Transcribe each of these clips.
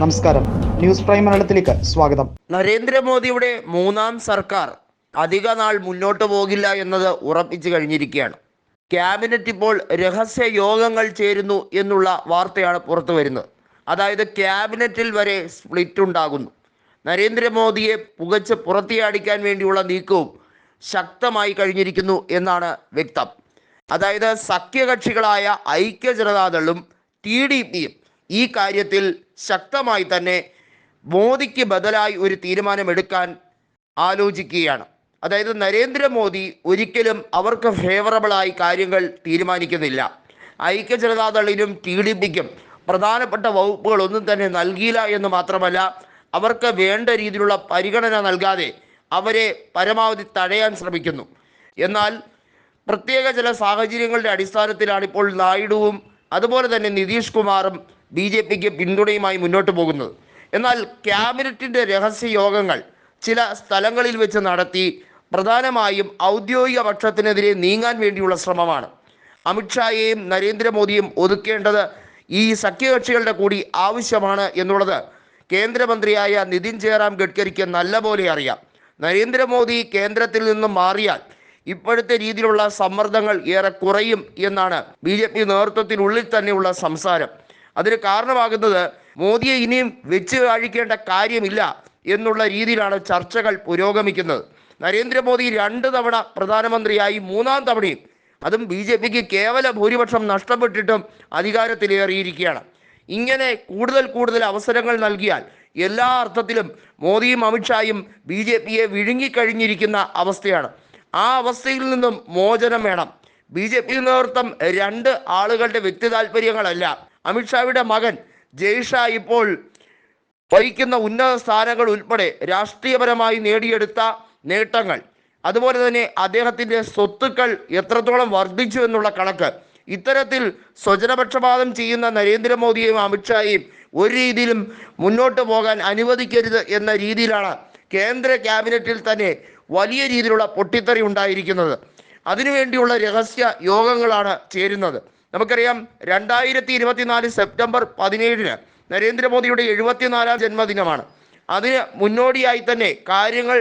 നമസ്കാരം. News prime മലയാളത്തിലേക്ക് സ്വാഗതം. നരേന്ദ്രമോദിയുടെ മൂന്നാം സർക്കാർ അധിക നാൾ മുന്നോട്ട് പോകില്ല എന്നത് ഉറപ്പിച്ചു കഴിഞ്ഞിരിക്കുകയാണ്. ക്യാബിനറ്റ് ഇപ്പോൾ രഹസ്യ യോഗങ്ങൾ ചേരുന്നു എന്നുള്ള വാർത്തയാണ് പുറത്തു വരുന്നത്. അതായത് ക്യാബിനറ്റിൽ വരെ സ്പ്ലിറ്റ് ഉണ്ടാകുന്നു. നരേന്ദ്രമോദിയെ പുകച്ച് പുറത്തിയാടിക്കാൻ വേണ്ടിയുള്ള നീക്കവും ശക്തമായി കഴിഞ്ഞിരിക്കുന്നു എന്നാണ് വ്യക്തം. അതായത് സഖ്യകക്ഷികളായ ഐക്യ ജനതാദളും ടി ഡി പിയും ഈ കാര്യത്തിൽ ശക്തമായി തന്നെ മോദിക്ക് ബദലായി ഒരു തീരുമാനമെടുക്കാൻ ആലോചിക്കുകയാണ്. അതായത് നരേന്ദ്രമോദി ഒരിക്കലും അവർക്ക് ഫേവറബിളായി കാര്യങ്ങൾ തീരുമാനിക്കുന്നില്ല. ഐക്യ ജനതാദളിനും ടി ഡി പിക്കും പ്രധാനപ്പെട്ട വകുപ്പുകളൊന്നും തന്നെ നൽകിയില്ല എന്ന് മാത്രമല്ല അവർക്ക് വേണ്ട രീതിയിലുള്ള പരിഗണന നൽകാതെ അവരെ പരമാവധി തടയാൻ ശ്രമിക്കുന്നു. എന്നാൽ പ്രത്യേക ചില സാഹചര്യങ്ങളുടെ അടിസ്ഥാനത്തിലാണ് ഇപ്പോൾ നായിഡുവും അതുപോലെ തന്നെ നിതീഷ് കുമാറും ബി ജെ പിക്ക് പിന്തുണയുമായി മുന്നോട്ട് പോകുന്നത്. എന്നാൽ ക്യാബിനറ്റിന്റെ രഹസ്യ യോഗങ്ങൾ ചില സ്ഥലങ്ങളിൽ വെച്ച് നടത്തി പ്രധാനമായും ഔദ്യോഗിക പക്ഷത്തിനെതിരെ നീങ്ങാൻ വേണ്ടിയുള്ള ശ്രമമാണ്. അമിത്ഷായെയും നരേന്ദ്രമോദിയും ഒതുക്കേണ്ടത് ഈ സഖ്യകക്ഷികളുടെ കൂടി ആവശ്യമാണ് എന്നുള്ളത് കേന്ദ്രമന്ത്രിയായ നിതിൻ ജയറാം ഗഡ്കരിക്ക് നല്ലപോലെ അറിയാം. നരേന്ദ്രമോദി കേന്ദ്രത്തിൽ നിന്നും മാറിയാൽ ഇപ്പോഴത്തെ രീതിയിലുള്ള സമ്മർദ്ദങ്ങൾ ഏറെ കുറയും എന്നാണ് ബി ജെ പി നേതൃത്വത്തിനുള്ളിൽ തന്നെയുള്ള സംസാരം. അതിന് കാരണമാകുന്നത് മോദിയെ ഇനിയും വെച്ച് കാഴിക്കേണ്ട കാര്യമില്ല എന്നുള്ള രീതിയിലാണ് ചർച്ചകൾ പുരോഗമിക്കുന്നത്. നരേന്ദ്രമോദി രണ്ട് തവണ പ്രധാനമന്ത്രിയായി മൂന്നാം തവണയും. അതും ബി ജെ പിക്ക് കേവല ഭൂരിപക്ഷം നഷ്ടപ്പെട്ടിട്ടും അധികാരത്തിലേറിയിരിക്കുകയാണ്. ഇങ്ങനെ കൂടുതൽ കൂടുതൽ അവസരങ്ങൾ നൽകിയാൽ എല്ലാ അർത്ഥത്തിലും മോദിയും അമിത്ഷായും ബി ജെ പിയെ വിഴുങ്ങിക്കഴിഞ്ഞിരിക്കുന്ന അവസ്ഥയാണ്. ആ അവസ്ഥയിൽ നിന്നും മോചനം വേണം. ബി ജെ പി നേതൃത്വം രണ്ട് ആളുകളുടെ വ്യക്തി താല്പര്യങ്ങളല്ല അമിത്ഷായുടെ മകൻ ജയ്ഷാ ഇപ്പോൾ വഹിക്കുന്ന ഉന്നത സ്ഥാനങ്ങൾ ഉൾപ്പെടെ രാഷ്ട്രീയപരമായി നേടിയെടുത്ത നേട്ടങ്ങൾ. അതുപോലെ തന്നെ അദ്ദേഹത്തിന്റെ സ്വത്തുക്കൾ എത്രത്തോളം വർദ്ധിച്ചു എന്നുള്ള കണക്ക്. ഇത്തരത്തിൽ സ്വജനപക്ഷപാതം ചെയ്യുന്ന നരേന്ദ്രമോദിയെയും അമിത്ഷായെയും ഒരു രീതിയിലും മുന്നോട്ട് പോകാൻ അനുവദിക്കരുത് എന്ന രീതിയിലാണ് കേന്ദ്ര ക്യാബിനറ്റിൽ തന്നെ വലിയ രീതിയിലുള്ള പൊട്ടിത്തെറി ഉണ്ടായിരിക്കുന്നത്. അതിനുവേണ്ടിയുള്ള രഹസ്യ യോഗങ്ങളാണ് ചേരുന്നത്. നമുക്കറിയാം രണ്ടായിരത്തി ഇരുപത്തിനാല് സെപ്റ്റംബർ പതിനേഴിന് നരേന്ദ്രമോദിയുടെ എഴുപത്തിനാലാം ജന്മദിനമാണ്. അതിന് മുന്നോടിയായി തന്നെ കാര്യങ്ങൾ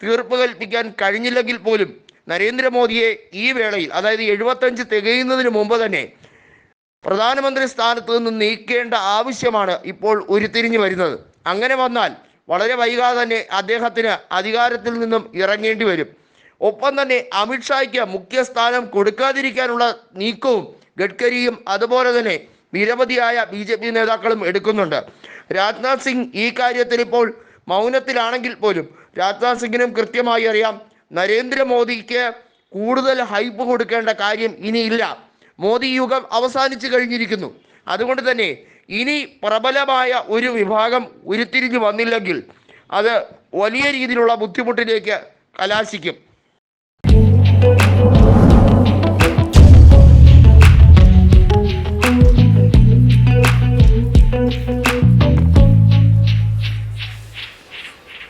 തീർപ്പ് കൽപ്പിക്കാൻ കഴിഞ്ഞില്ലെങ്കിൽ പോലും നരേന്ദ്രമോദിയെ ഈ വേളയിൽ അതായത് എഴുപത്തഞ്ച് തികയുന്നതിന് മുമ്പ് തന്നെ പ്രധാനമന്ത്രി സ്ഥാനത്ത് നിന്ന് നീക്കേണ്ട ആവശ്യമാണ് ഇപ്പോൾ ഉരുത്തിരിഞ്ഞു വരുന്നത്. അങ്ങനെ വന്നാൽ വളരെ വൈകാതെ തന്നെ അദ്ദേഹത്തിന് അധികാരത്തിൽ നിന്നും ഇറങ്ങേണ്ടി വരും. ഒപ്പം തന്നെ അമിത്ഷായ്ക്ക് മുഖ്യ സ്ഥാനം കൊടുക്കാതിരിക്കാനുള്ള നീക്കവും ഗഡ്കരിയും അതുപോലെ തന്നെ നിരവധിയായ ബി ജെ പി നേതാക്കളും എടുക്കുന്നുണ്ട്. രാജ്നാഥ് സിംഗ് ഈ കാര്യത്തിൽ ഇപ്പോൾ മൗനത്തിലാണെങ്കിൽ പോലും രാജ്നാഥ് സിംഗിനും കൃത്യമായി അറിയാം നരേന്ദ്രമോദിക്ക് കൂടുതൽ ഹൈപ്പ് കൊടുക്കേണ്ട കാര്യം ഇനിയില്ല. മോദി യുഗം അവസാനിച്ചു കഴിഞ്ഞിരിക്കുന്നു. അതുകൊണ്ട് തന്നെ ഇനി പ്രബലമായ ഒരു വിഭാഗം ഉരുത്തിരിഞ്ഞു വന്നില്ലെങ്കിൽ അത് വലിയ രീതിയിലുള്ള ബുദ്ധിമുട്ടിലേക്ക് കലാശിക്കും.